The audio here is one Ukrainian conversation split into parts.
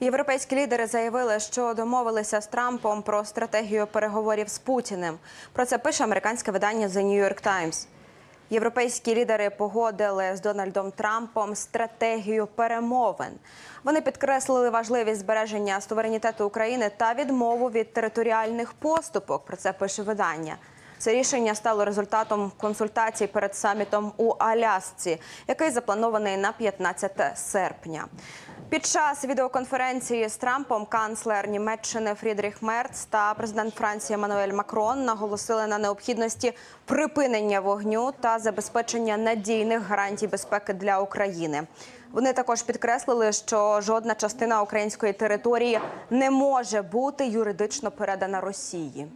Європейські лідери заявили, що домовилися з Трампом про стратегію переговорів з Путіним. Про це пише американське видання The New York Times. Європейські лідери погодили з Дональдом Трампом стратегію перемовин. Вони підкреслили важливість збереження суверенітету України та відмову від територіальних поступок. Про це пише видання. Це рішення стало результатом консультацій перед самітом у Алясці, який запланований на 15 серпня. Під час відеоконференції з Трампом канцлер Німеччини Фрідріх Мерц та президент Франції Еммануель Макрон наголосили на необхідності припинення вогню та забезпечення надійних гарантій безпеки для України. Вони також підкреслили, що жодна частина української території не може бути юридично передана Росії.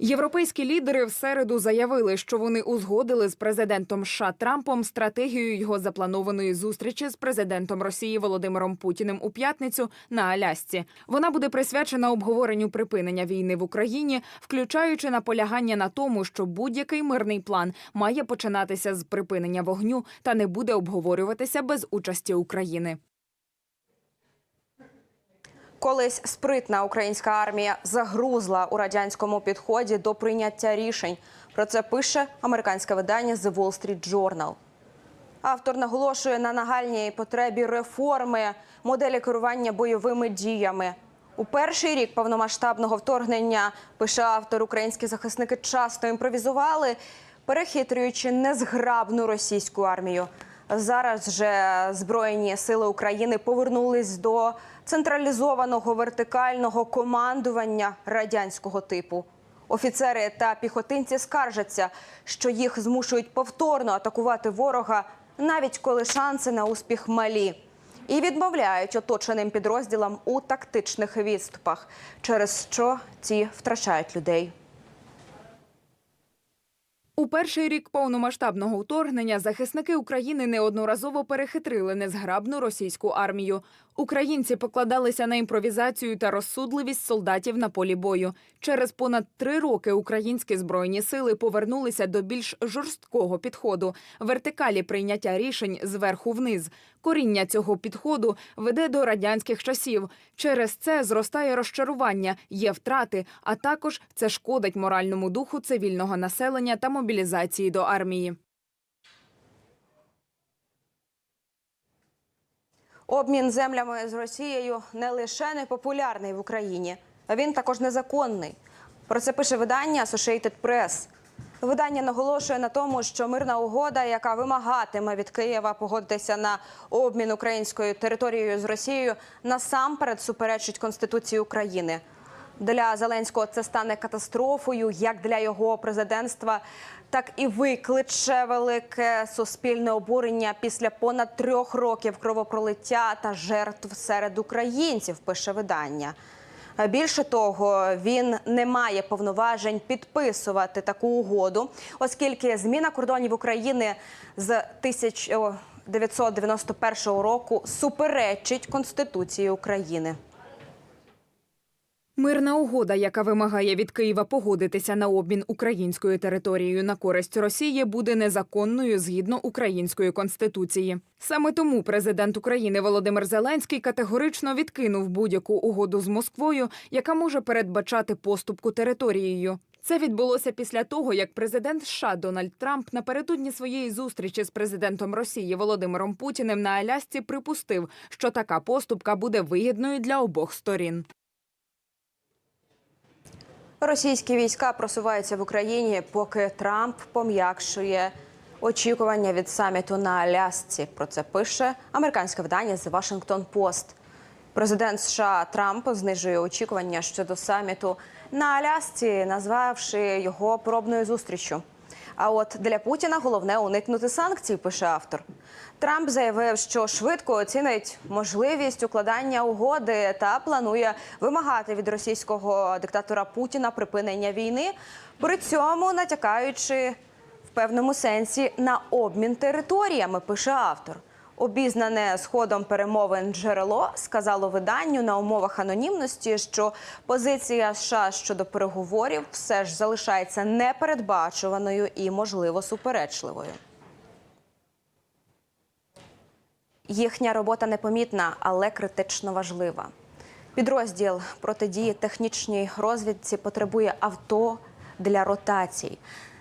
Європейські лідери в середу заявили, що вони узгодили з президентом США Трампом стратегію його запланованої зустрічі з президентом Росії Володимиром Путіним у п'ятницю на Алясці. Вона буде присвячена обговоренню припинення війни в Україні, включаючи наполягання на тому, що будь-який мирний план має починатися з припинення вогню та не буде обговорюватися без участі України. Колись спритна українська армія загрузла у радянському підході до прийняття рішень. Про це пише американське видання The Wall Street Journal. Автор наголошує на нагальній потребі реформи моделі керування бойовими діями. У перший рік повномасштабного вторгнення, пише автор, українські захисники часто імпровізували, перехитрюючи незграбну російську армію. Зараз же Збройні сили України повернулись до централізованого вертикального командування радянського типу. Офіцери та піхотинці скаржаться, що їх змушують повторно атакувати ворога, навіть коли шанси на успіх малі, і відмовляють оточеним підрозділам у тактичних відступах, через що ці втрачають людей. У перший рік повномасштабного вторгнення захисники України неодноразово перехитрили незграбну російську армію. Українці покладалися на імпровізацію та розсудливість солдатів на полі бою. Через понад три роки українські збройні сили повернулися до більш жорсткого підходу вертикалі прийняття рішень зверху вниз. Коріння цього підходу веде до радянських часів. Через це зростає розчарування, є втрати, а також це шкодить моральному духу цивільного населення та мобілізації до армії. Обмін землями з Росією не лише непопулярний в Україні, а він також незаконний. Про це пише видання Associated Press. Видання наголошує на тому, що мирна угода, яка вимагатиме від Києва погодитися на обмін українською територією з Росією, насамперед суперечить Конституції України. Для Зеленського це стане катастрофою як для його президентства, так і викличе велике суспільне обурення після понад трьох років кровопролиття та жертв серед українців. Пише видання. Більше того, він не має повноважень підписувати таку угоду, оскільки зміна кордонів України з 1991 року суперечить Конституції України. Мирна угода, яка вимагає від Києва погодитися на обмін українською територією на користь Росії, буде незаконною згідно української конституції. Саме тому президент України Володимир Зеленський категорично відкинув будь-яку угоду з Москвою, яка може передбачати поступку територією. Це відбулося після того, як президент США Дональд Трамп напередодні своєї зустрічі з президентом Росії Володимиром Путіним на Алясці припустив, що така поступка буде вигідною для обох сторін. Російські війська просуваються в Україні, поки Трамп пом'якшує очікування від саміту на Алясці. Про це пише американське видання The Washington Post. Президент США Трамп знижує очікування щодо саміту на Алясці, назвавши його пробною зустріччю. А от для Путіна головне уникнути санкцій, пише автор. Трамп заявив, що швидко оцінить можливість укладання угоди та планує вимагати від російського диктатора Путіна припинення війни, при цьому натякаючи в певному сенсі на обмін територіями, пише автор. Обізнане з ходом перемовин джерело сказало виданню на умовах анонімності, що позиція США щодо переговорів все ж залишається непередбачуваною і, можливо, суперечливою. Їхня робота непомітна, але критично важлива. Підрозділ протидії технічній розвідці потребує авто для ротацій.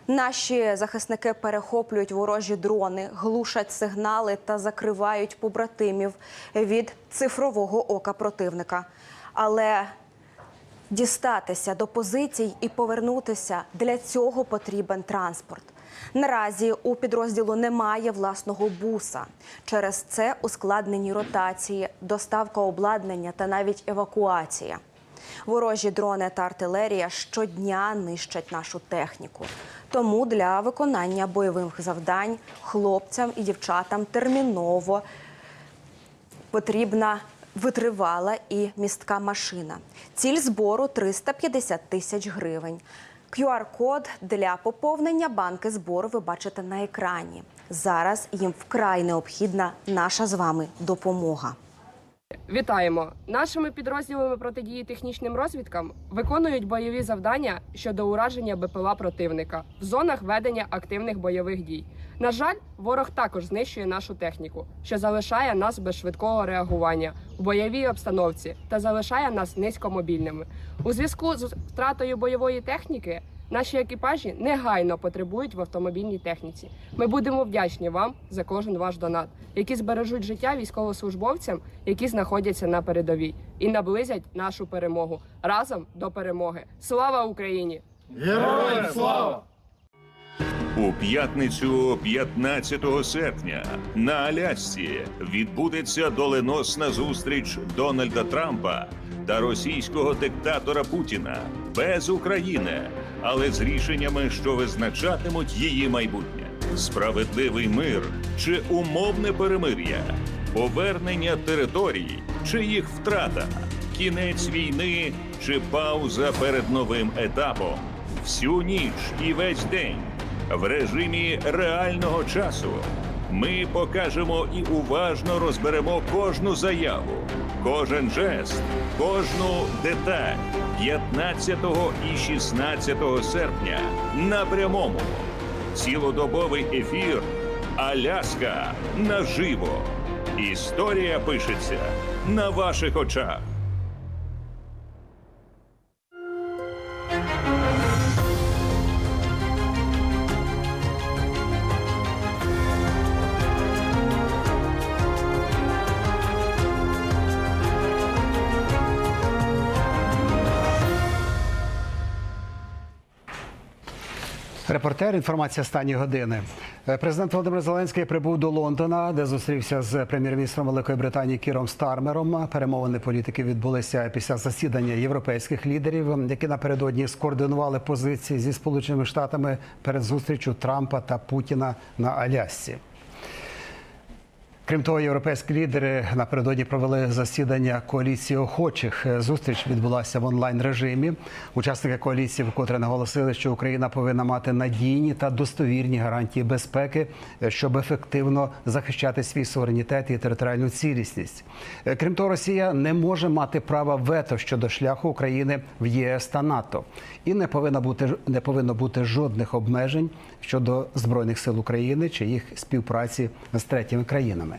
Наші захисники перехоплюють ворожі дрони, глушать сигнали та закривають побратимів від цифрового ока противника. Але дістатися до позицій і повернутися для цього потрібен транспорт. Наразі у підрозділу немає власного буса. Через це ускладнені ротації, доставка обладнання та навіть евакуація. Ворожі дрони та артилерія щодня нищать нашу техніку. Тому для виконання бойових завдань хлопцям і дівчатам терміново потрібна витривала і містка машина. Ціль збору 350 тисяч гривень. QR-код для поповнення банки збору ви бачите на екрані. Зараз їм вкрай необхідна наша з вами допомога. Вітаємо! Нашими підрозділами протидії технічним розвідкам виконують бойові завдання щодо ураження БПЛА противника в зонах ведення активних бойових дій. На жаль, ворог також знищує нашу техніку, що залишає нас без швидкого реагування в бойовій обстановці та залишає нас низькомобільними. У зв'язку з втратою бойової техніки наші екіпажі негайно потребують в автомобільній техніці. Ми будемо вдячні вам за кожен ваш донат, які збережуть життя військовослужбовцям, які знаходяться на передовій, і наблизять нашу перемогу разом до перемоги. Слава Україні! Героям слава! У п'ятницю 15 серпня на Алясці відбудеться доленосна зустріч Дональда Трампа та російського диктатора Путіна без України, але з рішеннями, що визначатимуть її майбутнє. Справедливий мир чи умовне перемир'я, повернення територій чи їх втрата, кінець війни чи пауза перед новим етапом. Всю ніч і весь день в режимі реального часу. Ми покажемо і уважно розберемо кожну заяву, кожен жест, кожну деталь 15 і 16 серпня на прямому. Цілодобовий ефір Аляска наживо. Історія пишеться на ваших очах. Репортер, інформація останньої години. Е, Президент Володимир Зеленський прибув до Лондона, де зустрівся з прем'єр-міністром Великої Британії Кіром Стармером. Перемовини політики відбулися після засідання європейських лідерів, які напередодні скоординували позиції зі Сполученими Штатами перед зустрічю Трампа та Путіна на Алясці. Крім того, європейські лідери напередодні провели засідання коаліції охочих. Зустріч відбулася в онлайн режимі. Учасники коаліції вкотре наголосили, що Україна повинна мати надійні та достовірні гарантії безпеки, щоб ефективно захищати свій суверенітет і територіальну цілісність. Крім того, Росія не може мати права вето щодо шляху України в ЄС та НАТО, і не повинно бути не повинно бути жодних обмежень щодо збройних сил України чи їх співпраці з третіми країнами.